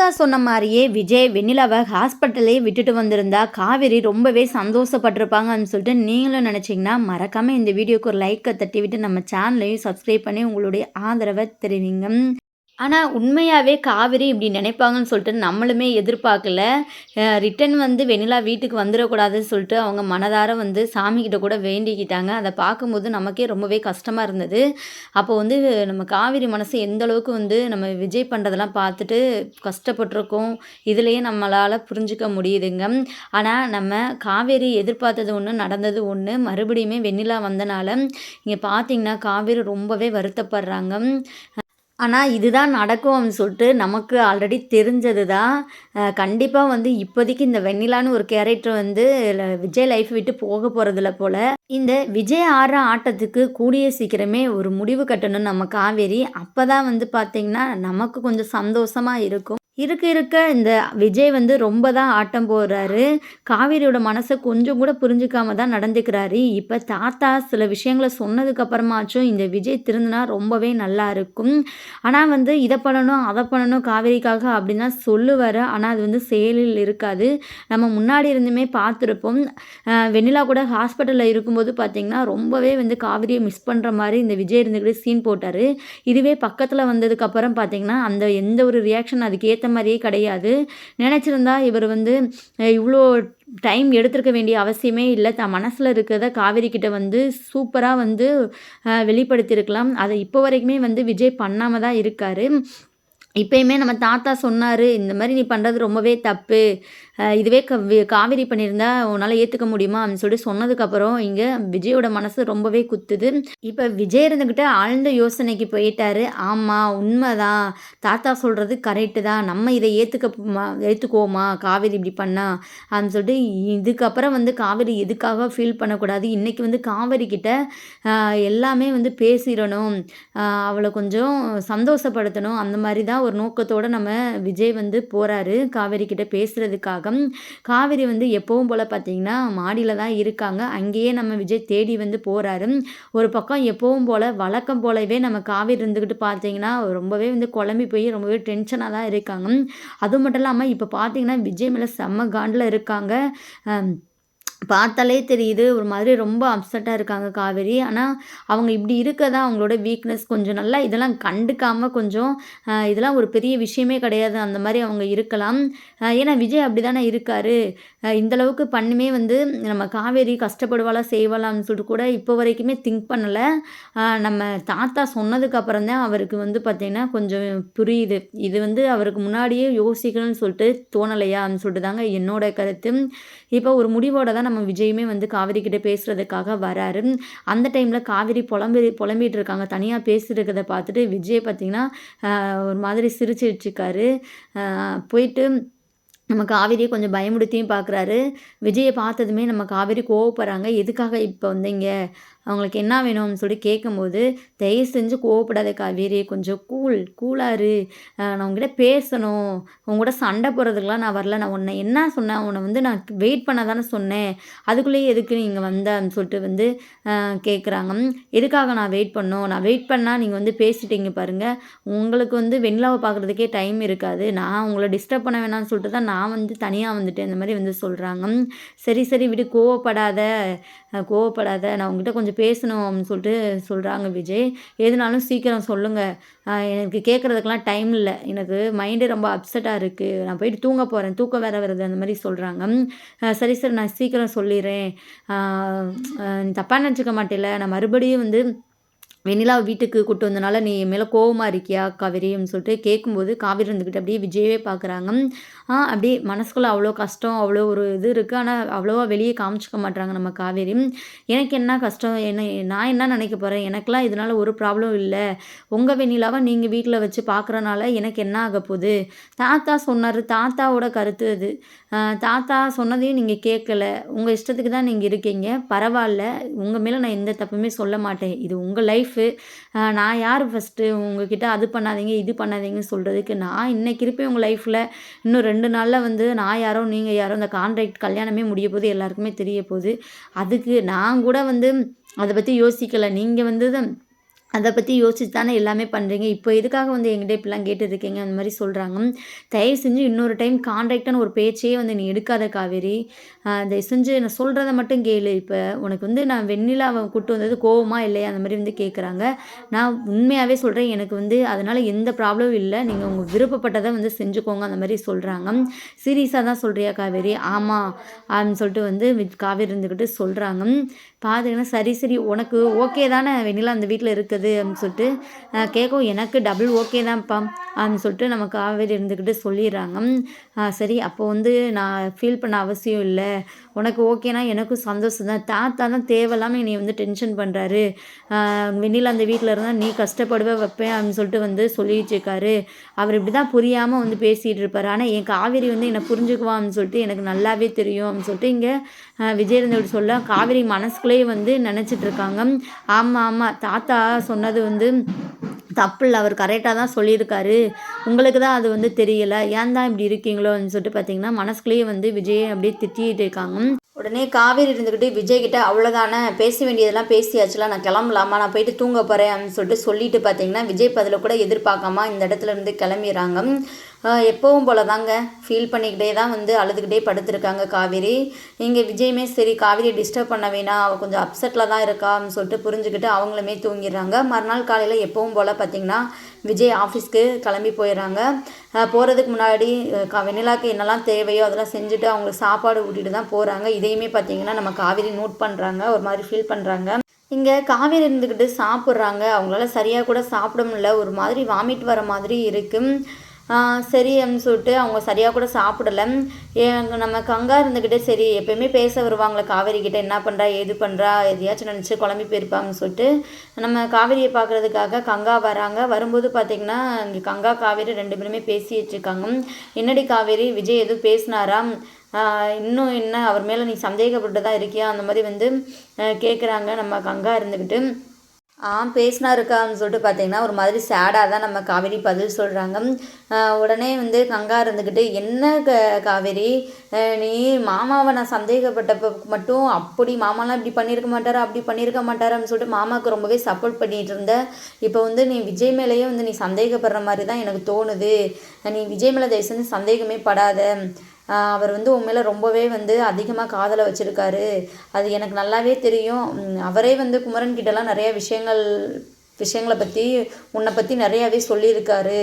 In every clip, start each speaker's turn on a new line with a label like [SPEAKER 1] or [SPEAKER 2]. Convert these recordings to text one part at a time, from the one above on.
[SPEAKER 1] ஆஸ்தா சொன்ன மாதிரியே விஜய் வெண்ணிலாவை ஹாஸ்பிட்டலே விட்டுட்டு வந்திருந்தா காவேரி ரொம்பவே சந்தோஷப்பட்டிருப்பாங்கன்னு சொல்லிட்டு நீங்களும் நினச்சிங்கன்னா மறக்காமல் இந்த வீடியோக்கு ஒரு லைக்கை தட்டி விட்டு நம்ம சேனலையும் சப்ஸ்கிரைப் பண்ணி உங்களுடைய ஆதரவை தெரிவிங்க. ஆனால் உண்மையாகவே காவேரி இப்படி நினைப்பாங்கன்னு சொல்லிட்டு நம்மளுமே எதிர்பார்க்கல. ரிட்டன் வந்து வெண்ணிலா வீட்டுக்கு வந்துடக்கூடாதுன்னு சொல்லிட்டு அவங்க மனதார வந்து சாமிக்கிட்ட கூட வேண்டிக்கிட்டாங்க. அதை பார்க்கும்போது நமக்கே ரொம்பவே கஷ்டமாக இருந்தது. அப்போ வந்து நம்ம காவேரி மனசு எந்த அளவுக்கு வந்து நம்ம விஜய் பண்ணுறதெல்லாம் பார்த்துட்டு கஷ்டப்பட்டிருக்கோம். இதுலேயே நம்மளால் புரிஞ்சுக்க முடியுதுங்க. ஆனால் நம்ம காவேரி எதிர்பார்த்தது ஒன்று நடந்தது ஒன்று மறுபடியுமே வெண்ணிலா வந்தனால இங்கே பார்த்தீங்கன்னா காவேரி ரொம்பவே வருத்தப்படுறாங்க. ஆனால் இதுதான் நடக்கும் அப்படின்னு சொல்லிட்டு நமக்கு ஆல்ரெடி தெரிஞ்சது தான் கண்டிப்பாக வந்து இப்போதைக்கு இந்த வெண்ணிலான்னு ஒரு கேரக்டர் வந்து விஜய் லைஃப் விட்டு போக போகிறதில்ல போல். இந்த விஜய் ஆடுற ஆட்டத்துக்கு கூடிய சீக்கிரமே ஒரு முடிவு கட்டணும் நம்ம காவேரி அப்போ தான் வந்து பார்த்திங்கன்னா நமக்கு கொஞ்சம் சந்தோஷமாக இருக்கும். இருக்க இருக்க இந்த விஜய் வந்து ரொம்ப தான் ஆட்டம் போடுறாரு. காவேரியோட மனசை கொஞ்சம் கூட புரிஞ்சுக்காம தான் நடந்துக்கிறாரு. இப்போ தாத்தா சில விஷயங்களை சொன்னதுக்கு அப்புறமாச்சும் இந்த விஜய் திருந்தினா ரொம்பவே நல்லா இருக்கும். ஆனால் வந்து இதை பண்ணணும் அதை பண்ணணும் காவேரிக்காக அப்படின்னு தான் சொல்லுவார். ஆனால் அது வந்து செயலில் இருக்காது. நம்ம முன்னாடி இருந்துமே பார்த்துருப்போம். வெண்ணிலா கூட ஹாஸ்பிட்டலில் இருக்கும்போது பார்த்திங்கன்னா ரொம்பவே வந்து காவிரியை மிஸ் பண்ணுற மாதிரி இந்த விஜய் இருந்துக்கிட்டு சீன் போட்டார். இதுவே பக்கத்தில் வந்ததுக்கப்புறம் பார்த்திங்கன்னா அந்த எந்த ஒரு ரியாக்ஷன் அதுக்கு ஏற்ற மாதிரியே கிடையாது. நினச்சிருந்தா இவர் வந்து இவ்வளோ டைம் எடுத்திருக்க வேண்டிய அவசியமே இல்லை. தான் மனசில் இருக்கிறத காவேரி கிட்ட வந்து சூப்பராக வந்து வெளிப்படுத்தியிருக்கலாம். அதை இப்போ வரைக்குமே வந்து விஜய் பண்ணாமல் தான் இருக்கார். இப்போயுமே நம்ம தாத்தா சொன்னார் இந்த மாதிரி நீ பண்ணுறது ரொம்பவே தப்பு. இதுவே க காவேரி பண்ணியிருந்தா உன்னால் ஏற்றுக்க முடியுமா? அப்படின்னு சொல்லிட்டு சொன்னதுக்கப்புறம் இங்கே விஜயோட மனசு ரொம்பவே குத்துது. இப்போ விஜய் இருந்துக்கிட்ட ஆழ்ந்த யோசனைக்கு போயிட்டாரு. ஆமாம் உண்மைதான். தாத்தா சொல்கிறது கரெக்டு தான். நம்ம இதை ஏற்றுக்க ஏற்றுக்குவோமா காவேரி இப்படி பண்ணா அப்படின்னு சொல்லிட்டு இதுக்கப்புறம் வந்து காவேரி எதுக்காக ஃபீல் பண்ணக்கூடாது? இன்றைக்கி வந்து காவேரி கிட்ட எல்லாமே வந்து பேசிடணும். அவளை கொஞ்சம் சந்தோஷப்படுத்தணும். அந்த மாதிரி தான் ஒரு நோக்கத்தோடு நம்ம விஜய் வந்து போகிறாரு காவேரி கிட்ட பேசுகிறதுக்காக காவேரி வந்து எப்பவும் போல் பார்த்தீங்கன்னா மாடியில் தான் இருக்காங்க. அங்கேயே நம்ம விஜய் தேடி வந்து போகிறாரு ஒரு பக்கம் எப்பவும் போல் வழக்கம் போலவே நம்ம காவேரி இருந்துக்கிட்டு பார்த்தீங்கன்னா ரொம்பவே வந்து குழம்பி போய் ரொம்பவே டென்ஷனாக தான் இருக்காங்க. அது மட்டும் இல்லாமல் இப்போ பார்த்தீங்கன்னா விஜய் மேலே செம்ம காண்டில் இருக்காங்க. பார்த்தாலே தெரியுது. ஒரு மாதிரி ரொம்ப அப்செட்டாக இருக்காங்க காவேரி. ஆனால் அவங்க இப்படி இருக்க தான் அவங்களோட வீக்னஸ் கொஞ்சம் நல்லா இதெல்லாம் கண்டுக்காமல் கொஞ்சம் இதெல்லாம் ஒரு பெரிய விஷயமே கிடையாது. அந்த மாதிரி அவங்க இருக்கலாம். ஏன்னா விஜய் அப்படி தானே இருக்கார் இந்தளவுக்கு பண்ணுமே வந்து நம்ம காவேரி கஷ்டப்படுவாளா செய்வாளான்னு சொல்லிட்டு கூட இப்போ வரைக்குமே திங்க் பண்ணலை. நம்ம தாத்தா சொன்னதுக்கப்புறம் தான் அவருக்கு வந்து பார்த்திங்கன்னா கொஞ்சம் புரியுது. இது வந்து அவருக்கு முன்னாடியே யோசிக்கணும்னு சொல்லிட்டு தோணலையான்னு சொல்லிட்டு தாங்க என்னோட கருத்து. இப்போ ஒரு முடிவோட தான் நம்ம விஜயுமே வந்து காவிரி கிட்டே பேசுகிறதுக்காக வராரு. அந்த டைமில் காவிரி புலம்பி புலம்பிகிட்டு இருக்காங்க தனியாக பேசியிருக்கிறத பார்த்துட்டு விஜய் பார்த்திங்கன்னா ஒரு மாதிரி சிரிச்சிருச்சுக்காரு போயிட்டு நம்ம காவேரியை கொஞ்சம் பயமுடுத்தியும் பார்க்குறாரு. விஜயை பார்த்ததுமே நம்ம காவேரி கோவப்படுறாங்க. எதுக்காக இப்போ வந்தீங்க? அவங்களுக்கு என்ன வேணும்னு சொல்லி கேட்கும்போது தயவு செஞ்சு கோவப்படாத காவேரி கொஞ்சம் கூல் கூலாரு நான் உங்ககிட்ட பேசணும். உங்ககிட்ட சண்டை போடுறதுக்கெலாம் நான் வரல. நான் உன்னை என்ன சொன்னேன்? உன்னை வந்து நான் வெயிட் பண்ண தானே சொன்னேன். அதுக்குள்ளேயே எதுக்கு நீங்கள் வந்தேன்னு சொல்லிட்டு வந்து கேட்குறாங்க எதுக்காக நான் வெயிட் பண்ணோம் நான் வெயிட் பண்ணால் நீங்கள் வந்து பேசிட்டீங்க பாருங்கள் உங்களுக்கு வந்து வெண்ணிலாவை பார்க்குறதுக்கே டைம் இருக்காது. நான் உங்களை டிஸ்டர்ப் பண்ண வேணாம்னு சொல்லிட்டு தான் நான் வந்து தனியாக வந்துட்டேன். இந்த மாதிரி வந்து சொல்கிறாங்க சரி சரி விடு. கோவப்படாத. கோவப்படாத. நான் உங்ககிட்ட கொஞ்சம் பேசணும் அப்படின்னு சொல்லிட்டு சொல்கிறாங்க விஜய். எதுனாலும் சீக்கிரம் சொல்லுங்கள் எனக்கு கேட்குறதுக்கெலாம் டைம் இல்லை. எனக்கு மைண்டு ரொம்ப அப்செட்டாக இருக்குது நான் போயிட்டு தூங்க போகிறேன் தூக்கம் வேற வருது. அந்த மாதிரி சொல்கிறாங்க சரி சார் நான் சீக்கிரம் சொல்லிடுறேன் தப்பாக நினச்சிக்க மாட்டேல நான் மறுபடியும் வந்து வெண்ணிலா வீட்டுக்கு கூட்டு வந்தனால நீ மேலே கோவமாக இருக்கியா காவேரின்னு சொல்லிட்டு கேட்கும்போது காவேரி இருந்துக்கிட்டு அப்படியே விஜயவே பார்க்குறாங்க அப்படியே மனசுக்குள்ளே அவ்வளோ கஷ்டம் அவ்வளோ ஒரு இது இருக்குது ஆனால் அவ்வளோவா வெளியே காமிச்சிக்க மாட்டாங்க நம்ம காவேரி. எனக்கு என்ன கஷ்டம் என்ன நான் என்ன நினைக்க போகிறேன் எனக்கெலாம் இதனால் ஒரு ப்ராப்ளம் இல்லை. உங்கள் வெண்ணிலாவை நீங்கள் வீட்டில் வச்சு பார்க்குறனால எனக்கு என்ன ஆக போகுது? தாத்தா சொன்னார் தாத்தாவோட கருத்து அது. தாத்தா சொன்னதையும் நீங்கள் கேட்கல. உங்கள் இஷ்டத்துக்கு தான் நீங்கள் இருக்கீங்க. பரவாயில்ல. உங்கள் மேலே நான் எந்த தப்புமே சொல்ல மாட்டேன். இது உங்கள் லைஃபு நான் யார் ஃபஸ்ட்டு உங்ககிட்ட அது பண்ணாதீங்க இது பண்ணாதீங்கன்னு சொல்கிறதுக்கு நான் இன்றைக்கி இருப்பேன் உங்கள் லைஃப்பில் இன்னும் ரெண்டு ரெண்டு நாளில் வந்து நான் யாரோ நீங்கள் யாரோ அந்த கான்ட்ராக்ட் கல்யாணமே முடிய போது எல்லாருக்குமே தெரிய போகுது அதுக்கு நான் கூட வந்து அதை பற்றி யோசிக்கலை. நீங்கள் வந்து அதை பற்றி யோசிச்சு தானே எல்லாமே பண்ணுறீங்க இப்போ எதுக்காக வந்து எங்கிட்ட இப்படிலாம் கேட்டுருக்கீங்க? அந்த மாதிரி சொல்கிறாங்க தயவு செஞ்சு இன்னொரு டைம் கான்ட்ராக்டான ஒரு பேச்சே வந்து நீ எடுக்காத காவேரி. தயவு செஞ்சு நான் சொல்கிறத மட்டும் கேளு. இப்போ உனக்கு வந்து நான் வெண்ணிலாவை கூட்டு வந்தது கோவமா இல்லையா? அந்த மாதிரி வந்து கேட்குறாங்க நான் உண்மையாகவே சொல்கிறேன் எனக்கு வந்து அதனால் எந்த ப்ராப்ளமும் இல்லை. நீங்கள் உங்கள் விருப்பப்பட்டதை வந்து செஞ்சுக்கோங்க. அந்த மாதிரி சொல்கிறாங்க சீரியஸாக தான் சொல்கிறியா காவேரி? ஆமாம் அப்படின்னு சொல்லிட்டு வந்து காவேரி இருந்துக்கிட்டு சொல்கிறாங்க பார்த்தீங்கன்னா சரி சரி உனக்கு ஓகே தானே வெண்ணிலா அந்த வீட்டில் இருக்குது அப்படின்னு சொல்லிட்டு கேட்கும் எனக்கு டபுள் ஓகே தான்ப்பா அப்படின்னு சொல்லிட்டு நம்ம காவேரி இருந்துக்கிட்டு சொல்லிடுறாங்க. சரி அப்போ வந்து நான் ஃபீல் பண்ண அவசியம் இல்லை. உனக்கு ஓகேனா எனக்கும் சந்தோஷம் தான். தாத்தா தான் தேவையில்லாமல் நீ வந்து டென்ஷன் பண்ணுறாரு வெண்ணிலா அந்த வீட்டில் இருந்தால் நீ கஷ்டப்படுவே வைப்பேன் அப்படின்னு சொல்லிட்டு வந்து சொல்லிட்டு இருக்காரு. அவர் இப்படி தான் புரியாமல் வந்து பேசிகிட்டு இருப்பார். ஆனால் என் காவேரி வந்து என்னை புரிஞ்சுக்குவான்னு சொல்லிட்டு எனக்கு நல்லாவே தெரியும் அப்படின்னு சொல்லிட்டு இங்கே விஜய் இருந்தவர் சொல்ல காவேரி மனசுக்குள்ளேயே வந்து நினச்சிட்ருக்காங்க. ஆமாம் ஆமாம் தாத்தா சொன்னது வந்து தப்பு அவர் கரெக்டாக தான் சொல்லியிருக்காரு. உங்களுக்கு தான் அது வந்து தெரியல. ஏன் தான் இப்படி இருக்கீங்களோன்னு சொல்லிட்டு பார்த்தீங்கன்னா மனசுக்குள்ளேயே வந்து விஜயை அப்படியே திட்டிகிட்டு இருக்காங்க. உடனே காவேரி இருந்துக்கிட்டு விஜய் கிட்ட அவ்வளோதானே பேச வேண்டியதெல்லாம் பேசியாச்சுல நான் கிளம்பலாமா? நான் போயிட்டு தூங்க போகிறேன் அப்படின்னு சொல்லிட்டு சொல்லிட்டு பார்த்தீங்கன்னா விஜய் பதில் கூட எதிர்பார்க்காம இந்த இடத்துல இருந்து கிளம்பிடுறாங்க. எப்பவும் போல தாங்க ஃபீல் பண்ணிக்கிட்டே தான் வந்து அழுதுகிட்டே படுத்திருக்காங்க காவேரி. இங்கே விஜயுமே சரி காவேரி டிஸ்டர்ப் பண்ண வேணாம். அவள் கொஞ்சம் அப்செட்டில் தான் இருக்கான்னு சொல்லிட்டு புரிஞ்சுக்கிட்டு அவங்களுமே தூங்கிடுறாங்க. மறுநாள் காலையில் எப்பவும் போல் பார்த்திங்கன்னா விஜய் ஆஃபீஸ்க்கு கிளம்பி போயிடுறாங்க. போகிறதுக்கு முன்னாடி கா வெண்ணிலாக்கு என்னெல்லாம் தேவையோ அதெல்லாம் செஞ்சுட்டு அவங்களுக்கு சாப்பாடு ஊட்டிட்டு தான் போகிறாங்க இதையுமே பார்த்தீங்கன்னா நம்ம காவேரி நோட் பண்ணுறாங்க ஒரு மாதிரி ஃபீல் பண்ணுறாங்க இங்கே காவேரி இருந்துக்கிட்டு சாப்பிட்றாங்க. அவங்களால சரியாக கூட சாப்பிட முடியல. ஒரு மாதிரி வாமிட் வர மாதிரி இருக்குது சரி அப்படின்னு சொல்லிட்டு அவங்க சரியாக கூட சாப்பிடலை. நம்ம கங்கா இருந்துக்கிட்டே சரி எப்பயுமே பேச வருவாங்களே காவேரி கிட்டே என்ன பண்ணுறா ஏது பண்ணுறா எதையாச்சும் நினச்சி குழம்பி போயிருப்பாங்கன்னு சொல்லிட்டு நம்ம காவேரியை பார்க்குறதுக்காக கங்கா வராங்க. வரும்போது பார்த்திங்கன்னா இங்கே கங்கா காவேரி ரெண்டு பேருமே பேசிட்டு இருக்காங்க. என்னடி காவேரி விஜய் எதுவும் பேசினாராம் இன்னும் என்ன அவர் மேலே நீ சந்தேகப்பட்டு தான் இருக்கியா? அந்த மாதிரி வந்து கேட்குறாங்க நம்ம கங்கா இருந்துக்கிட்டு ஆ பேசினாருக்கான்னு சொல்லிட்டு பார்த்தீங்கன்னா ஒரு மாதிரி சேடாக தான் நம்ம காவேரி பதில் சொல்கிறாங்க உடனே வந்து கங்கா இருந்துக்கிட்டு என்ன க காவேரி? நீ மாமாவை நான் சந்தேகப்பட்டப்ப மட்டும் அப்படி மாமாலாம் இப்படி பண்ணியிருக்க மாட்டாரா? அப்படி பண்ணியிருக்க மாட்டாரான்னு சொல்லிட்டு மாமாவுக்கு ரொம்பவே சப்போர்ட் பண்ணிகிட்டு இருந்த. இப்போ வந்து நீ விஜய் மேலேயே வந்து நீ சந்தேகப்படுற மாதிரி தான் எனக்கு தோணுது. நீ விஜய் மேலே தயவு செஞ்சு சந்தேகமே படாத. அவர் வந்து உன் மேலே ரொம்பவே வந்து அதிகமாக காதலை வச்சுருக்காரு. அது எனக்கு நல்லாவே தெரியும். அவரே வந்து குமரன் கிட்டலாம் நிறைய விஷயங்கள் விஷயங்களை பற்றி உன்னை பற்றி நிறையாவே சொல்லியிருக்காரு.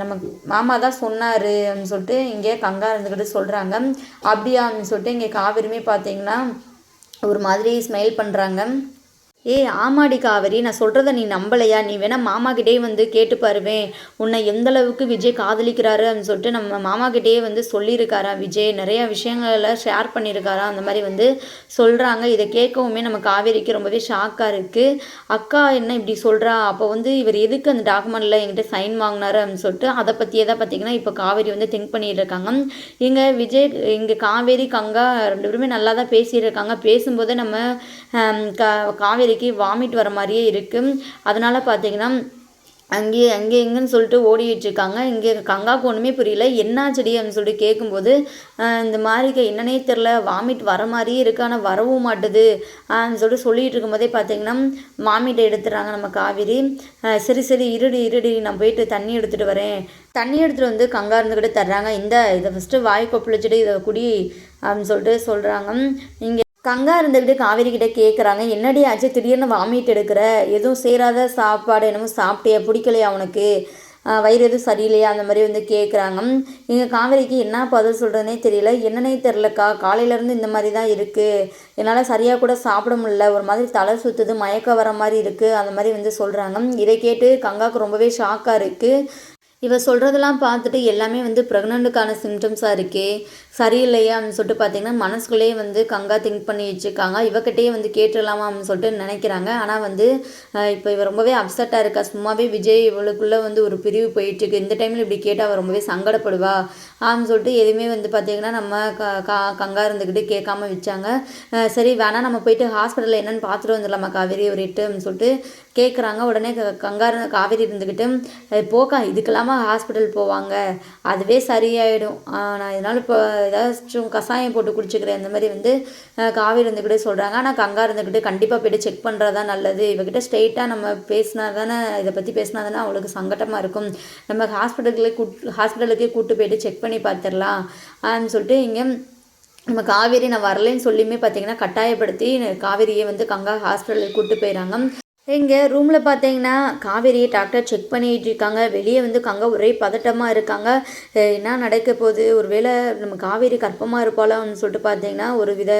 [SPEAKER 1] நம்ம மாமா தான் சொன்னார் அப்படின்னு சொல்லிட்டு இங்கே கங்கா இருந்துக்கிட்டு சொல்கிறாங்க அப்படியா அப்படின்னு சொல்லிட்டு இங்கே காவிரிமே பார்த்தீங்கன்னா ஒரு மாதிரி ஸ்மைல் பண்ணுறாங்க ஏய் ஆமாடி காவேரி நான் சொல்கிறத நீ நம்பலையா? நீ வேணால் மாமாக்கிட்டே வந்து கேட்டு பாருவேன் உன்னை எந்தளவுக்கு விஜய் காதலிக்கிறாரு அப்படின்னு சொல்லிட்டு நம்ம மாமாக்கிட்டேயே வந்து சொல்லியிருக்காரா விஜய். நிறையா விஷயங்களை ஷேர் பண்ணியிருக்காரா? அந்த மாதிரி வந்து சொல்கிறாங்க இதை கேட்கவுமே நம்ம காவேரிக்கு ரொம்பவே ஷாக்காக இருக்குது அக்கா என்ன இப்படி சொல்கிறா அப்போ வந்து இவர் எதுக்கு அந்த டாக்குமெண்ட்டில் என்கிட்ட சைன் வாங்கினாரு அப்படின்னு சொல்லிட்டு அதை பற்றியே தான் பார்த்தீங்கன்னா இப்போ காவேரி வந்து திங்க் பண்ணிட்டு இருக்காங்க. இங்கே விஜய் இங்கே காவேரி கங்கா ரெண்டு பேருமே நல்லா தான் பேசிகிட்டு இருக்காங்க. பேசும்போது நம்ம காவேரி காவேரிக்கு வாமிட் வர மாதிரியே இருக்குது அதனால் பார்த்தீங்கன்னா அங்கேயே அங்கே எங்கேன்னு சொல்லிட்டு ஓடிட்டு இருக்காங்க. இங்கே கங்காவுக்கு ஒன்றுமே புரியல. என்ன செடி அப்படின்னு சொல்லிட்டு கேட்கும்போது இந்த மாதிரி என்னன்னே தெரில வாமிட் வர மாதிரியே இருக்கு. ஆனால் வரவும் மாட்டுது. அப்படின்னு சொல்லிட்டு சொல்லிட்டு இருக்கும்போதே பார்த்தீங்கன்னா மாமிட்டை எடுத்துடுறாங்க நம்ம காவேரி. சரி சரி இருடி இருடி. நான் போயிட்டு தண்ணி எடுத்துகிட்டு வரேன். தண்ணி எடுத்துகிட்டு வந்து கங்கா இருந்துக்கிட்டு தர்றாங்க. இந்த இதை ஃபஸ்ட்டு வாய் கொப்பளிச்சுட்டு இதை குடி அப்படின்னு சொல்லிட்டு சொல்கிறாங்க இங்கே கங்கா இருந்துக்கிட்டு காவேரி கிட்ட கேட்குறாங்க என்னடி ஆச்சு? திடீர்னு வாமிட் எடுக்கிற? எதுவும் சேராத சாப்பாடு என்னமோ சாப்பிட்டியா? பிடிக்கலையா உனக்கு? வயிறு எதுவும் சரியில்லையா? அந்த மாதிரி வந்து கேட்குறாங்க இங்கே காவேரிக்கு என்ன பதில் சொல்கிறதுனே தெரியல. என்னன்னே தெரிலக்கா காலையிலேருந்து இந்த மாதிரி தான் இருக்குது என்னால் சரியாக கூட சாப்பிட முடியல. ஒரு மாதிரி தலை சுற்றுது மயக்கம் வர மாதிரி இருக்குது அந்த மாதிரி வந்து சொல்கிறாங்க இதை கேட்டு கங்காவுக்கு ரொம்பவே ஷாக்காக இருக்குது இவ சொல்கிறதெல்லாம் பார்த்துட்டு எல்லாமே வந்து ப்ரெக்னெண்ட்டுக்கான சிம்டம்ஸாக இருக்கே. சரியில்லையா அப்படின்னு சொல்லிட்டு பார்த்தீங்கன்னா மனசுக்குள்ளேயே வந்து கங்கா திங்க் பண்ணி வச்சுருக்காங்க. இவகிட்டயே வந்து கேட்டுடலாமா அப்படின்னு சொல்லிட்டு நினைக்கிறாங்க. ஆனால் வந்து இப்போ இவ ரொம்பவே அப்செட்டாக இருக்கா. சும்மாவே விஜய் இவளுக்குள்ளே வந்து ஒரு பிரிவு போயிட்டுருக்கு இந்த டைமில் இப்படி கேட்டால் அவள் ரொம்பவே சங்கடப்படுவா அப்படின்னு சொல்லிட்டு எதுவுமே வந்து பார்த்தீங்கன்னா நம்ம க கா கங்கா இருந்துக்கிட்டு கேட்காம வச்சாங்க. சரி வேணால் நம்ம போயிட்டு ஹாஸ்பிட்டலில் என்னென்னு பார்த்துட்டு வந்துடலாமா காவேரி ஒரு எட்டு அப்படின்னு சொல்லிட்டு கேட்குறாங்க உடனே க கங்காரு காவேரி இருந்துக்கிட்டு போக்கா இதுக்கெல்லாமா ஹாஸ்பிட்டல் போவாங்க. அதுவே சரியாயிடும். நான் இதனால் இப்போ ஏதாச்சும் கஷாயம் போட்டு குடிச்சிக்கிறேன் இந்த மாதிரி வந்து காவேரி இருந்துக்கிட்டே சொல்கிறாங்க ஆனால் கங்கா இருந்துக்கிட்டு கண்டிப்பாக போய்ட்டு செக் பண்ணுறது தான் நல்லது. இவகிட்ட ஸ்ட்ரெயிட்டாக நம்ம பேசினா தானே இதை பற்றி பேசினா தானே அவளுக்கு சங்கட்டமாக இருக்கும். நம்ம ஹாஸ்பிட்டலுக்கு கூட் ஹாஸ்பிட்டலுக்கே கூட்டு போயிட்டு செக் பண்ணி பார்த்துடலாம். அப்படின்னு சொல்லிட்டு இங்கே நம்ம காவேரி நான் வரலைன்னு சொல்லியுமே பார்த்தீங்கன்னா கட்டாயப்படுத்தி காவேரியை வந்து கங்கா ஹாஸ்பிட்டலுக்கு கூப்பிட்டு போயிடறாங்க எங்கள் ரூமில் பார்த்தீங்கன்னா காவேரியை டாக்டர் செக் பண்ணிகிட்டு இருக்காங்க. வெளியே வந்து கங்கா ஒரே பதட்டமாக இருக்காங்க. என்ன நடக்க போகுது? ஒருவேளை நம்ம காவேரி கற்பமாக இருப்பாளான்னு சொல்லிட்டு பார்த்தீங்கன்னா ஒரு வித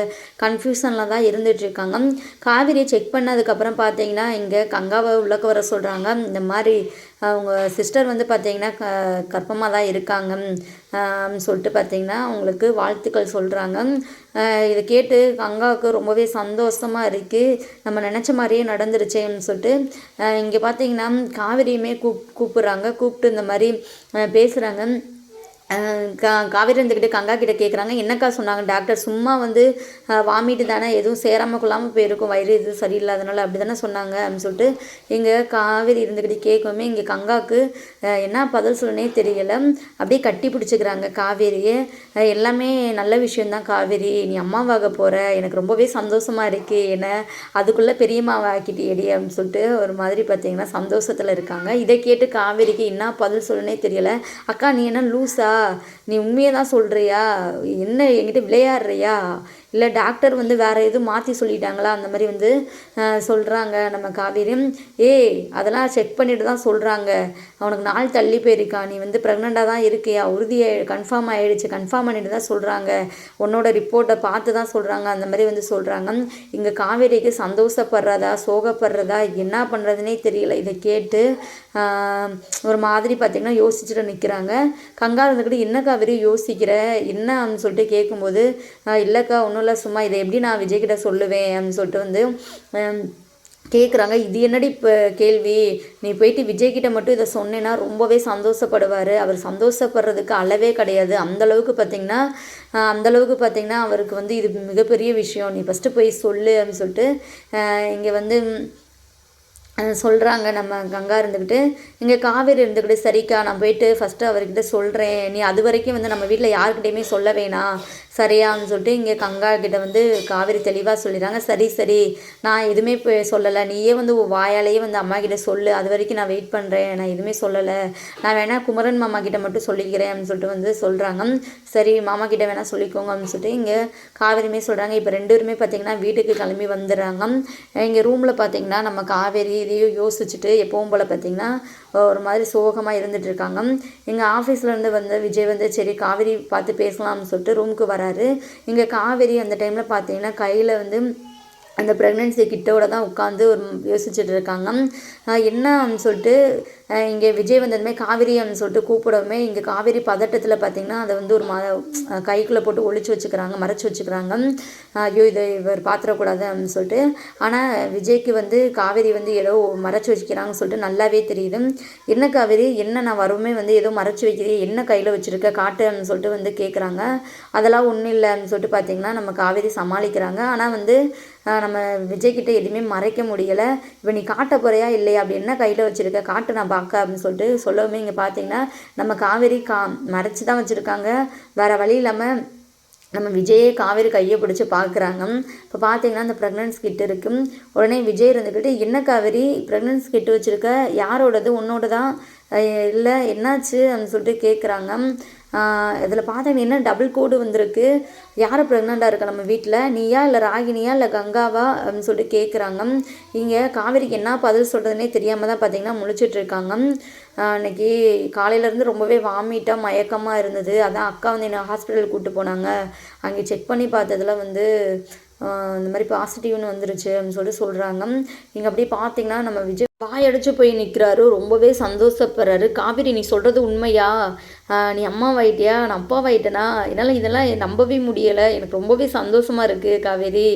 [SPEAKER 1] கன்ஃபியூஷனில் தான் இருந்துகிட்ருக்காங்க காவேரியை செக் பண்ணதுக்கப்புறம் பார்த்தீங்கன்னா இங்கே கங்காவை உள்ளக்க வர சொல்கிறாங்க இந்த மாதிரி அவங்க சிஸ்டர் வந்து பார்த்தீங்கன்னா க கர்ப்பமாக தான் இருக்காங்க சொல்லிட்டு பார்த்தீங்கன்னா அவங்களுக்கு வாழ்த்துக்கள் சொல்கிறாங்க இதை கேட்டு கங்காவுக்கு ரொம்பவே சந்தோஷமாக இருக்குது நம்ம நினச்ச மாதிரியே நடந்துருச்சேன்னு சொல்லிட்டு இங்கே பார்த்தீங்கன்னா காவிரியுமே கூப் கூப்பிட்றாங்க. கூப்பிட்டு இந்த மாதிரி பேசுகிறாங்க கா காவேரி இருந்துக்கிட்டு கங்கா கிட்ட கேட்குறாங்க என்னக்கா சொன்னாங்க? டாக்டர் சும்மா வந்து வாமிட்டு தானே எதுவும் சேராமல் கொள்ளாமல் போயிருக்கும். வயிறு எதுவும் சரியில்லாதனால அப்படி தானே சொன்னாங்க அப்படின்னு சொல்லிட்டு இங்கே காவேரி இருந்துக்கிட்டு கேட்கவுமே இங்கே கங்காவுக்கு என்ன பதில் சொல்லனே தெரியலை. அப்படியே கட்டி பிடிச்சிக்கிறாங்க காவேரியை. எல்லாமே நல்ல விஷயந்தான் காவேரி. நீ அம்மாவாக போகிற எனக்கு ரொம்பவே சந்தோஷமாக இருக்குது என்ன அதுக்குள்ளே பெரியம்மாவை ஆக்கிட்டியடி அப்படின்னு சொல்லிட்டு ஒரு மாதிரி பார்த்தீங்கன்னா சந்தோஷத்தில் இருக்காங்க. இதை கேட்டு காவேரிக்கு என்ன பதில் சொல்லனே தெரியலை. அக்கா நீ என்ன லூஸா நீ உண்மையை தான் சொல்கிறியா என்ன என்கிட்ட விளையாடுறியா? இல்லை டாக்டர் வந்து வேறு எதுவும் மாற்றி சொல்லிட்டாங்களா? அந்த மாதிரி வந்து சொல்கிறாங்க நம்ம காவேரி. ஏய் அதெல்லாம் செக் பண்ணிட்டு தான் சொல்கிறாங்க அவனுக்கு நாள் தள்ளி போயிருக்கா. நீ வந்து ப்ரெக்னெண்ட்டாக தான் இருக்கியா? உறுதியை கன்ஃபார்ம் ஆகிடுச்சு கன்ஃபார்ம் பண்ணிட்டு தான் சொல்கிறாங்க உன்னோட ரிப்போர்ட்டை பார்த்து தான் சொல்கிறாங்க அந்த மாதிரி வந்து சொல்கிறாங்க இங்கே காவேரிக்கு சந்தோஷப்படுறதா சோகப்படுறதா என்ன பண்ணுறதுனே தெரியல. இதை கேட்டு ஒரு மாதிரி பார்த்திங்கன்னா யோசிச்சுட்டு நிற்கிறாங்க கங்கா இருந்துக்கிட்டு என்ன காவேரி யோசிக்கிற? என்னன்னு சொல்லிட்டு கேட்கும்போது இல்லைக்கா ஒன்றும் இல்லை சும்மா இதை எப்படி நான் விஜய்கிட்ட சொல்லுவேன் அப்படின்னு சொல்லிட்டு வந்து கேட்குறாங்க இது என்னடி இப்போ கேள்வி? நீ போயிட்டு விஜய்கிட்ட மட்டும் இதை சொன்னேன்னா ரொம்பவே சந்தோஷப்படுவார். அவர் சந்தோஷப்படுறதுக்கு அளவே கிடையாது. அந்தளவுக்கு பார்த்திங்கன்னா அந்தளவுக்கு பார்த்திங்கன்னா அவருக்கு வந்து இது மிகப்பெரிய விஷயம். நீ ஃபஸ்ட்டு போய் சொல்லு அப்படின்னு சொல்லிட்டு இங்கே வந்து சொல்கிறாங்க நம்ம கங்கா இருந்துக்கிட்டு இங்கே காவேரி இருந்துக்கிட்டு சரிக்கா நான் போயிட்டு ஃபஸ்ட்டு அவர்கிட்ட சொல்கிறேன் நீ அது வரைக்கும் வந்து நம்ம வீட்டில் யாருக்கிட்டையுமே சொல்ல வேணாம் சரியான்னு சொல்லிட்டு இங்கே கங்கா கிட்ட வந்து காவேரி தெளிவாக சொல்லிடுறாங்க. சரி சரி. நான் எதுவுமே இப்போ சொல்லலை. நீயே வந்து உன் வாயாலேயே வந்து அம்மா கிட்ட சொல்லு. அது வரைக்கும் நான் வெயிட் பண்ணுறேன் நான் எதுவுமே சொல்லலை. நான் வேணால் குமரன் மாமா கிட்ட மட்டும் சொல்லிக்கிறேன் அப்படின்னு சொல்லிட்டு வந்து சொல்கிறாங்க சரி மாமா கிட்ட வேணால் சொல்லிக்கோங்க அப்படின்னு சொல்லிட்டு இங்கே காவேரியுமே சொல்கிறாங்க இப்போ ரெண்டு பேருமே பார்த்தீங்கன்னா வீட்டுக்கு கிளம்பி வந்துடுறாங்க. இங்கே ரூமில் பார்த்தீங்கன்னா நம்ம காவேரி இதையும் யோசிச்சுட்டு எப்பவும் போல் பார்த்தீங்கன்னா ஒரு மாதிரி சோகமாக இருந்துகிட்ருக்காங்க எங்கள் ஆஃபீஸ்லேருந்து வந்து விஜய் வந்து சரி காவேரி பார்த்து பேசலாம்னு சொல்லிட்டு ரூமுக்கு வராரு. இங்கே காவேரி அந்த டைமில் பார்த்தீங்கன்னா கையில் வந்து அந்த ப்ரெக்னென்சி கிட்டோட தான் உட்காந்து ஒரு யோசிச்சுட்டு இருக்காங்க என்ன என்னன்னு சொல்லிட்டு இங்கே விஜய் வந்ததுமே காவிரின்னு சொல்லிட்டு கூப்பிடவுமே இங்கே காவேரி பதட்டத்தில் பார்த்தீங்கன்னா அதை வந்து ஒரு ம கைக்குள்ளே போட்டு ஒழிச்சு வச்சுக்கிறாங்க மறைச்சு வச்சுக்கிறாங்க. ஐயோ இதை இவர் பாத்திரக்கூடாது அப்படின்னு சொல்லிட்டு. ஆனால் விஜய்க்கு வந்து காவேரி வந்து ஏதோ மறைச்சு வச்சுக்கிறாங்கன்னு சொல்லிட்டு நல்லாவே தெரியுது. என்ன காவேரி என்ன நான் வருமே வந்து ஏதோ மறைச்சு வைக்கிறேன் என்ன கையில் வச்சுருக்க காட்டுன்னு சொல்லிட்டு வந்து கேட்குறாங்க அதெல்லாம் ஒன்றும் இல்லைன்னு சொல்லிட்டு பார்த்தீங்கன்னா நம்ம காவேரி சமாளிக்கிறாங்க. ஆனால் வந்து நம்ம விஜய்கிட்ட எதுவுமே மறைக்க முடியலை. இப்போ நீ காட்ட போறியா இல்லையா? அப்படி என்ன கையில் வச்சுருக்க? காட்டு நான் பார்க்க அப்படின்னு சொல்லிட்டு சொல்லவுமே இங்கே பார்த்தீங்கன்னா நம்ம காவேரி கா மறைச்சி தான் வச்சுருக்காங்க. வேறு வழி இல்லாமல் நம்ம விஜயே காவேரி கையை பிடிச்சி பார்க்குறாங்க இப்போ பார்த்தீங்கன்னா அந்த ப்ரெக்னன்ஸ் கிட் இருக்கும் உடனே விஜய் இருந்துக்கிட்டு என்ன காவேரி? ப்ரெக்னன்ஸ் கிட் வச்சுருக்க? யாரோடது? உன்னோட தான் இல்லை என்னாச்சு? அப்படின்னு சொல்லிட்டு கேட்குறாங்க இதில் பார்த்தீங்கன்னா என்ன டபுள் கோடு வந்திருக்கு? யார் ப்ரெக்னெண்ட்டாக இருக்கா நம்ம வீட்டில் நீயா இல்லை ராகினியா இல்லை கங்காவா? அப்படின்னு சொல்லிட்டு கேட்குறாங்க இங்கே காவேரிக்கு என்ன பதில் சொல்கிறதுனே தெரியாமல் தான் பார்த்தீங்கன்னா முழிச்சிட்ருக்காங்க. இருக்காங்க காலையிலேருந்து ரொம்பவே வாமிட்டாக மயக்கமாக இருந்தது. அதான் அக்கா வந்து என்னை ஹாஸ்பிட்டலுக்கு கூப்பிட்டு போனாங்க. அங்கே செக் பண்ணி பார்த்ததுல வந்து இந்த மாதிரி பாசிட்டிவ்னு வந்துருச்சு அப்படின்னு சொல்லிட்டு சொல்கிறாங்க நீங்கள் அப்படியே பார்த்தீங்கன்னா நம்ம விஜய் வாயடிச்சு போய் நிற்கிறாரு ரொம்பவே சந்தோஷப்படுறாரு. காவேரி நீ சொல்கிறது உண்மையா? நீ அம்மா அம்மாவாயிட்டியா நான் அப்பாவாயிட்டேனா என்னால் இதெல்லாம் நம்பவே முடியலை. எனக்கு ரொம்பவே சந்தோஷமாக இருக்குது காவேரி.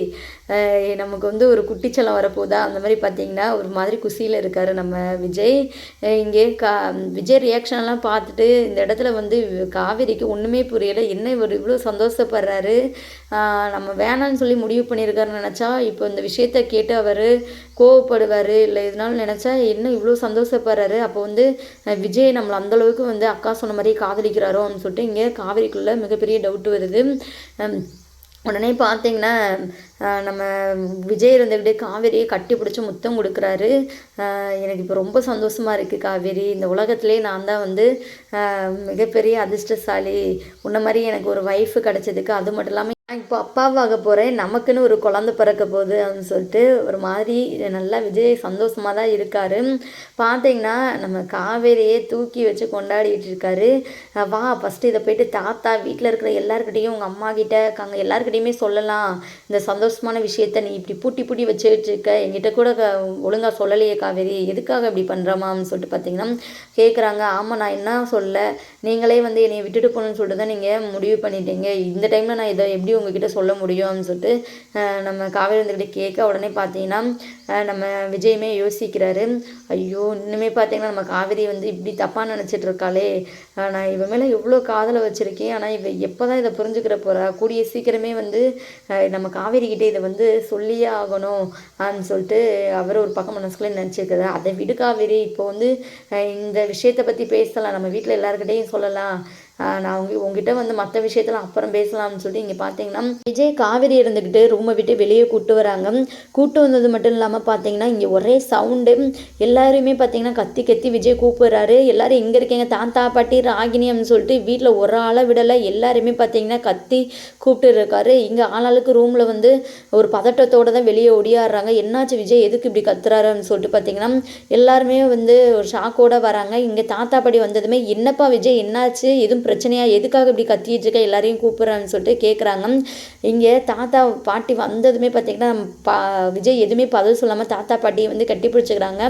[SPEAKER 1] நமக்கு வந்து ஒரு குட்டிச்சலம் வரப்போதா அந்த மாதிரி பார்த்தீங்கன்னா ஒரு மாதிரி குசியில் இருக்கார் நம்ம விஜய். இங்கே கா விஜய் ரியாக்ஷன்லாம் பார்த்துட்டு இந்த இடத்துல வந்து காவேரிக்கு ஒன்றுமே புரியலை. என்ன இவர் இவ்வளோ சந்தோஷப்படுறாரு? நம்ம வேணான்னு சொல்லி முடிவு பண்ணியிருக்காருன்னு நினச்சா இப்போ இந்த விஷயத்த கேட்டு அவர் கோவப்படுவார் இல்லை இதனால நினச்சா என்ன இவ்வளோ சந்தோஷப்படுறாரு? அப்போ வந்து விஜய் நம்மளை அந்தளவுக்கு வந்து அக்கா சொன்ன மாதிரி காதலிக்கிறாரோ அப்படின்னு சொல்லிட்டு இங்கே காவேரிக்குள்ளே மிகப்பெரிய டவுட் வருது. உடனே பார்த்தீங்கன்னா நம்ம விஜய் இருந்துக்கிட்டு காவேரியை கட்டி பிடிச்சி முத்தம் கொடுக்குறாரு. எனக்கு இப்போ ரொம்ப சந்தோஷமாக இருக்குது காவேரி. இந்த உலகத்துலேயே நான் தான் வந்து மிகப்பெரிய அதிர்ஷ்டசாலி. உன்ன மாதிரி எனக்கு ஒரு ஒய்ஃபு கிடச்சதுக்கு அது மட்டும் இல்லாமல் நான் இப்போ அப்பாவாக போகிறேன் நமக்குன்னு ஒரு குழந்த பிறக்க போகுது அப்படின்னு சொல்லிட்டு ஒரு மாதிரி நல்லா விஜய் சந்தோஷமாக தான் இருக்கார். பார்த்தீங்கன்னா நம்ம காவேரியே தூக்கி வச்சு கொண்டாடிட்டு இருக்காரு. வா ஃபஸ்ட்டு இதை போயிட்டு தாத்தா வீட்டில் இருக்கிற எல்லாருக்கிட்டேயும் உங்கள் அம்மா கிட்ட அங்கே எல்லாருக்கிட்டையுமே சொல்லலாம். இந்த சந்தோஷமான விஷயத்த நீ இப்படி பூட்டி பூட்டி வச்சுக்கிட்டு இருக்க. எங்கிட்ட கூட ஒழுங்காக சொல்லலையே காவேரி. எதுக்காக இப்படி பண்ணுறமான்னு சொல்லிட்டு பார்த்தீங்கன்னா கேட்குறாங்க ஆமாம் நான் என்ன சொல்ல? நீங்களே வந்து என்னை விட்டுட்டு போகணும்னு சொல்லிட்டு தான் நீங்கள் முடிவு பண்ணிட்டீங்க. இந்த டைமில் நான் இதை எப்படி உங்ககிட்ட சொல்ல முடியும் அப்படின்னு சொல்லிட்டு அஹ் நம்ம காவேரிந்துக்கிட்ட கேட்க உடனே பார்த்தீங்கன்னா அஹ் நம்ம விஜயமே யோசிக்கிறாரு. ஐயோ இன்னுமே பார்த்தீங்கன்னா நம்ம காவேரி வந்து இப்படி தப்பாக நினச்சிட்டு இருக்காளே. நான் இவன் மேலே எவ்வளோ காதலை வச்சுருக்கேன். ஆனால் இவ எப்போ தான் இதை புரிஞ்சுக்கிற போகிறா கூடிய சீக்கிரமே வந்து அஹ் நம்ம காவேரி கிட்டே இதை வந்து சொல்லியே ஆகணும் அப்படின்னு சொல்லிட்டு அவர் ஒரு பக்கம் மனசுக்குள்ளே நினச்சிருக்காரு. அதை விடு காவேரி. இப்போ வந்து இந்த விஷயத்தை பற்றி பேசலாம். நம்ம வீட்டில் எல்லாருக்கிட்டையும் சொல்லலாம். நான் உங்க உங்ககிட்ட வந்து மற்ற விஷயத்தெல்லாம் அப்புறம் பேசலாம்னு சொல்லிட்டு இங்கே பார்த்தீங்கன்னா விஜய் காவேரி இருந்துக்கிட்டு ரூமை விட்டு வெளியே கூப்பிட்டு வராங்க. கூப்பிட்டு வந்தது மட்டும் இல்லாமல் பார்த்தீங்கன்னா இங்கே ஒரே சவுண்டு எல்லாருமே பார்த்தீங்கன்னா கத்தி கத்தி விஜய் கூப்பிடுறாரு. எல்லாரும் எங்கே இருக்கீங்க? தாத்தா பாட்டி ராகினி அப்படின்னு சொல்லிட்டு வீட்டில் ஒரு ஆளை விடலை. எல்லாருமே பார்த்தீங்கன்னா கத்தி கூப்பிட்டு இருக்காரு இங்கே ஆளாளுக்கு ரூமில் வந்து ஒரு பதட்டத்தோடு தான் வெளியே ஒடியாடுறாங்க. என்னாச்சு விஜய்? எதுக்கு இப்படி கத்துறாரு அப்படின்னு சொல்லிட்டு பார்த்தீங்கன்னா எல்லாருமே வந்து ஒரு ஷாக்கோட வராங்க. இங்கே தாத்தா பாட்டி வந்ததுமே என்னப்பா விஜய்? என்னாச்சு? எதுவும் பிரச்சனையாக எதுக்காக இப்படி கத்திட்டு இருக்க எல்லாரையும் கூப்பிட்றான்னு சொல்லிட்டு கேட்குறாங்க இங்கே தாத்தா பாட்டி வந்ததுமே பார்த்தீங்கன்னா பா விஜய் எதுவுமே பதில் சொல்லாமல் தாத்தா பாட்டியை வந்து கட்டி பிடிச்சிக்கிறாங்க.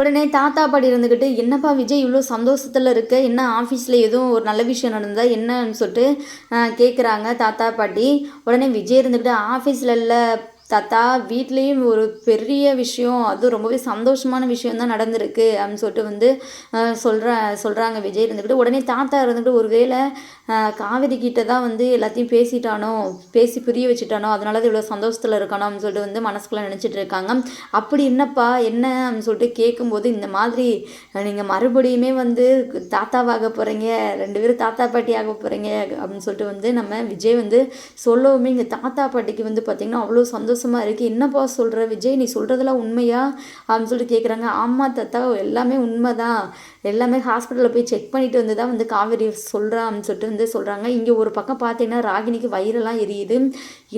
[SPEAKER 1] உடனே தாத்தா பாட்டி இருந்துக்கிட்டு என்னப்பா விஜய் இவ்வளோ சந்தோஷத்தில் இருக்க? என்ன ஆஃபீஸில் எதுவும் ஒரு நல்ல விஷயம் நடந்தால் என்னன்னு சொல்லிட்டு கேட்குறாங்க தாத்தா பாட்டி. உடனே விஜய் இருந்துக்கிட்டு ஆஃபீஸில் இல்லை தாத்தா வீட்லேயும் ஒரு பெரிய விஷயம் அது ரொம்பவே சந்தோஷமான விஷயம் தான் நடந்திருக்கு அப்படின்னு சொல்லிட்டு வந்து சொல்கிற சொல்கிறாங்க விஜய் இருந்துக்கிட்டு உடனே தாத்தா இருந்துக்கிட்டு ஒரு வேளை காவேரி கிட்ட தான் வந்து எல்லாத்தையும் பேசிட்டானோ பேசி புரிய வச்சுட்டானோ அதனால தான் இவ்வளோ சந்தோஷத்தில் இருக்கானோ அப்படின்னு சொல்லிட்டு வந்து மனசுக்குள்ளே நினச்சிட்டு இருக்காங்க. அப்படி என்னப்பா என்ன அப்படின்னு சொல்லிட்டு கேட்கும்போது இந்த மாதிரி நீங்கள் மறுபடியுமே வந்து தாத்தாவாக போகிறீங்க ரெண்டு பேரும் தாத்தா பாட்டி ஆக போகிறீங்க அப்படின்னு சொல்லிட்டு வந்து நம்ம விஜய் வந்து சொல்லவுமே இங்கே தாத்தா பாட்டிக்கு வந்து பார்த்திங்கன்னா அவ்வளோ சந்தோஷம் சந்தோஷமாக இருக்குது என்னப்பா சொல்கிற விஜய் நீ சொல்கிறதெல்லாம் உண்மையா? அப்படின்னு சொல்லிட்டு கேட்குறாங்க ஆமாம் தாத்தா எல்லாமே உண்மை தான் எல்லாமே ஹாஸ்பிட்டலில் போய் செக் பண்ணிட்டு வந்து தான் வந்து காவேரி சொல்கிறான் அப்படின்னு சொல்லிட்டு வந்து சொல்கிறாங்க இங்கே ஒரு பக்கம் பார்த்தீங்கன்னா ராகினிக்கு வயிறெல்லாம் எரியுது.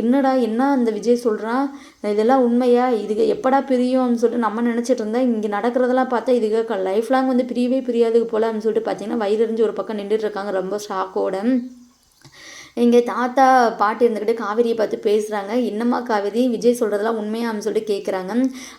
[SPEAKER 1] என்னடா என்ன அந்த விஜய் சொல்கிறான் இதெல்லாம் உண்மையா? இதுக்கு எப்படா பிரியும் அப்படின்னு சொல்லிட்டு நம்ம நினச்சிட்டு இருந்தா இங்கே நடக்கிறதெல்லாம் பார்த்தா இதுக்கு லைஃப் லாங் வந்து பிரியவே பிரியாதுக்கு போல் அப்படின்னு சொல்லிட்டு பார்த்தீங்கன்னா வயிறு எரிஞ்சு ஒரு பக்கம் நின்றுட்டு இருக்காங்க. ரொம்ப ஷாக்கோட இங்கே தாத்தா பாட்டி இருந்துக்கிட்டு காவேரியை பார்த்து பேசுகிறாங்க என்னம்மா காவேரி விஜய் சொல்கிறதெல்லாம் உண்மையான்னு சொல்லிட்டு கேட்குறாங்க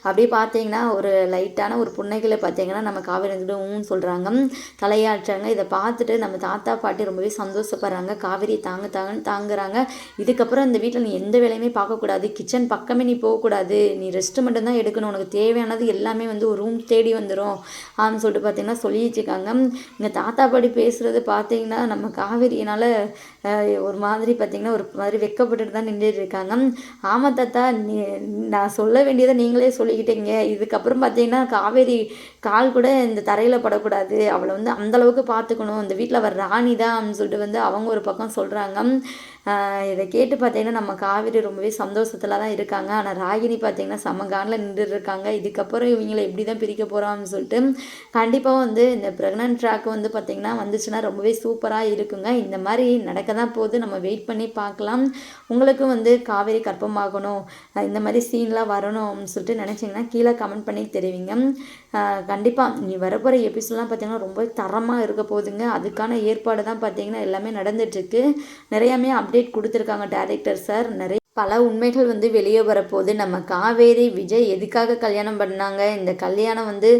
[SPEAKER 1] அப்படியே பார்த்தீங்கன்னா ஒரு லைட்டான ஒரு புன்னைகளை பார்த்தீங்கன்னா நம்ம காவேரி இருந்துக்கிட்டு ஊன்னு சொல்கிறாங்க தலையாட்டுறாங்க. இதை பார்த்துட்டு நம்ம தாத்தா பாட்டி ரொம்பவே சந்தோஷப்படுறாங்க. காவேரி தாங்க தாங்கன்னு தாங்குறாங்க. இதுக்கப்புறம் இந்த வீட்டில் நீ எந்த வேலையுமே பார்க்கக்கூடாது. கிச்சன் பக்கமே நீ போகக்கூடாது. நீ ரெஸ்ட் மட்டும்தான் எடுக்கணும். உனக்கு தேவையானது எல்லாமே வந்து ஒரு ரூம் தேடி வந்துடும் அப்படின்னு சொல்லிட்டு பார்த்தீங்கன்னா சொல்லிட்டு இருக்காங்க. இங்கே தாத்தா பாட்டி பேசுகிறது பார்த்தீங்கன்னா நம்ம காவேரியினால் ஒரு மாதிரி பார்த்தீங்கன்னா ஒரு மாதிரி வெக்கப்பட்டுட்டு தான் நின்றுட்டு இருக்காங்க. ஆமாம் தாத்தா நீ நான் சொல்ல வேண்டியதை நீங்களே சொல்லிக்கிட்டீங்க. இதுக்கப்புறம் பார்த்தீங்கன்னா காவேரி கால் கூட இந்த தரையில் படக்கூடாது. அவளை வந்து அந்தளவுக்கு பார்த்துக்கணும் இந்த வீட்டில் அவர் ராணி தான் அப்படின்னு சொல்லிட்டு வந்து அவங்க ஒரு பக்கம் சொல்கிறாங்க இதை கேட்டு பார்த்தீங்கன்னா நம்ம காவேரி ரொம்பவே சந்தோஷத்தில் தான் இருக்காங்க. ஆனால் ராகினி பார்த்தீங்கன்னா சமகானில் கானில் நின்றுட்டு இருக்காங்க. இதுக்கப்புறம் இவங்களை எப்படி தான் பிரிக்க போகிறோம்னு சொல்லிட்டு கண்டிப்பாக வந்து இந்த ப்ரெக்னன்ட் ட்ராக் வந்து பார்த்திங்கன்னா வந்துச்சுன்னா ரொம்பவே சூப்பராக இருக்குங்க. இந்த மாதிரி நடக்க தான் போகுது. நம்ம வெயிட் பண்ணி பார்க்கலாம். உங்களுக்கும் வந்து காவேரி கற்பமாகணும் இந்த மாதிரி சீன்லாம் வரணும் அப்படின்னு சொல்லிட்டு நினச்சிங்கன்னா கீழே கமெண்ட் பண்ணி தெரிவிங்க. கண்டிப்பாக நீ வரப்போகிற எபிசோட்லாம் பார்த்தீங்கன்னா ரொம்ப தரமாக இருக்க போகுதுங்க. அதுக்கான ஏற்பாடு தான் பார்த்தீங்கன்னா எல்லாமே நடந்துட்டுருக்கு. நிறையாமே அப்டேட் கொடுத்துருக்காங்க டேரக்டர் சார் நிறைய பல உண்மைகள் வந்து வெளியே வரப்போகுது. நம்ம காவேரி விஜய் எதுக்காக கல்யாணம் பண்ணாங்க? இந்த கல்யாணம் வந்து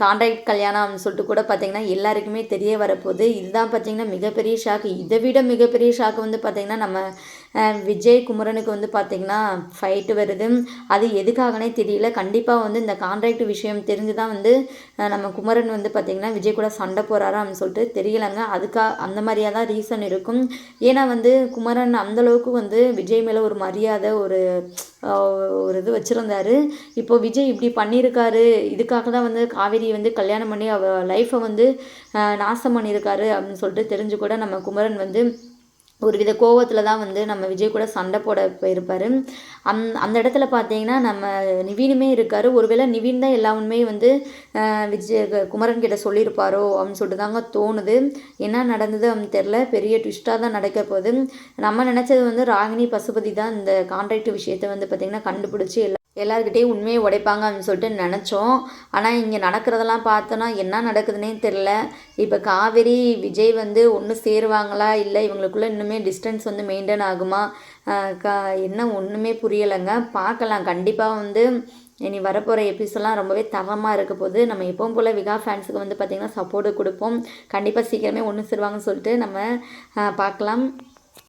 [SPEAKER 1] கான்ட்ராக்ட் கல்யாணம் அப்படின்னு சொல்லிட்டு கூட பார்த்திங்கன்னா எல்லாருக்குமே தெரிய வரப்போகுது. இதுதான் பார்த்திங்கன்னா மிகப்பெரிய ஷாக்கு இதை விட மிகப்பெரிய ஷாக்கு வந்து பார்த்திங்கன்னா நம்ம விஜய் குமரனுக்கு வந்து பார்த்திங்கன்னா ஃபைட்டு வருது. அது எதுக்காகனே தெரியல. கண்டிப்பாக வந்து இந்த கான்ட்ராக்ட் விஷயம் தெரிஞ்சு தான் வந்து நம்ம குமரன் வந்து பார்த்திங்கன்னா விஜய் கூட சண்டை போகிறாரா அப்படின்னு சொல்லிட்டு தெரியலங்க. அதுக்காக அந்த மாதிரியாக தான் ரீசன் இருக்கும். ஏன்னா வந்து குமரன் அந்தளவுக்கு வந்து விஜய் மேலே ஒரு மரியாதை ஒரு ஒரு இது வச்சுருந்தாரு. இப்போ விஜய் இப்படி பண்ணியிருக்காரு. இதுக்காக தான் வந்து காவேரி வந்து கல்யாணம் பண்ணி அவ லைஃப்பை வந்து நாசம் பண்ணியிருக்காரு அப்படின்னு சொல்லிட்டு தெரிஞ்சு கூட நம்ம குமரன் வந்து ஒரு வித கோவத்தில் தான் வந்து நம்ம விஜய் கூட சண்டை போட போயிருப்பார். அந் அந்த இடத்துல பார்த்தீங்கன்னா நம்ம நிவீனுமே இருக்கார். ஒருவேளை நிவீன் தான் எல்லா உண்மையும் வந்து விஜய் குமரன் கிட்ட சொல்லியிருப்பாரோ அப்படின்னு சொல்லிட்டு தாங்க தோணுது. என்ன நடந்தது அப்படின்னு தெரில பெரிய ட்விஸ்ட்டாக தான் நடக்க போகுது. நம்ம நினச்சது வந்து ராகினி பசுபதி தான் இந்த கான்ட்ராக்ட் விஷயத்தை வந்து பார்த்திங்கன்னா கண்டுபிடிச்சி எல்லா எல்லாருக்கிட்டேயும் உண்மையை உடைப்பாங்க அப்படின்னு சொல்லிட்டு நினச்சோம். ஆனால் இங்கே நடக்கிறதெல்லாம் பார்த்தோன்னா என்ன நடக்குதுன்னே தெரில இப்போ காவேரி விஜய் வந்து ஒன்று சேருவாங்களா? இல்லை இவங்களுக்குள்ளே இன்னுமே டிஸ்டன்ஸ் வந்து மெயின்டைன் ஆகுமா? கா என்ன ஒன்றுமே புரியலைங்க. பார்க்கலாம். கண்டிப்பாக வந்து இனி வரப்போகிற எபிசோட்லாம் ரொம்பவே தரமாக இருக்க போது நம்ம எப்பவும் போல் விகா ஃபேன்ஸுக்கு வந்து பார்த்திங்கன்னா சப்போர்ட்டு கொடுப்போம். கண்டிப்பாக சீக்கிரமே ஒன்று சேருவாங்கன்னு சொல்லிட்டு நம்ம பார்க்கலாம்.